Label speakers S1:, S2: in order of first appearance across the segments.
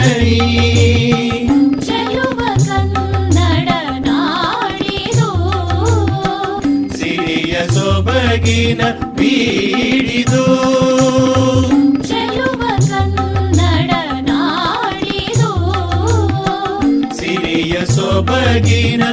S1: ಸುಂದರಿ
S2: ಸಿರಿಯ
S3: ಸೊಬಗಿನ ಬೀಡಿದು ಸೊಬಗಿನ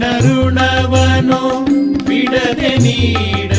S3: ಮಣ್ಣ ಋಣವನು ಬಿಡದೆ ನೀಡಲು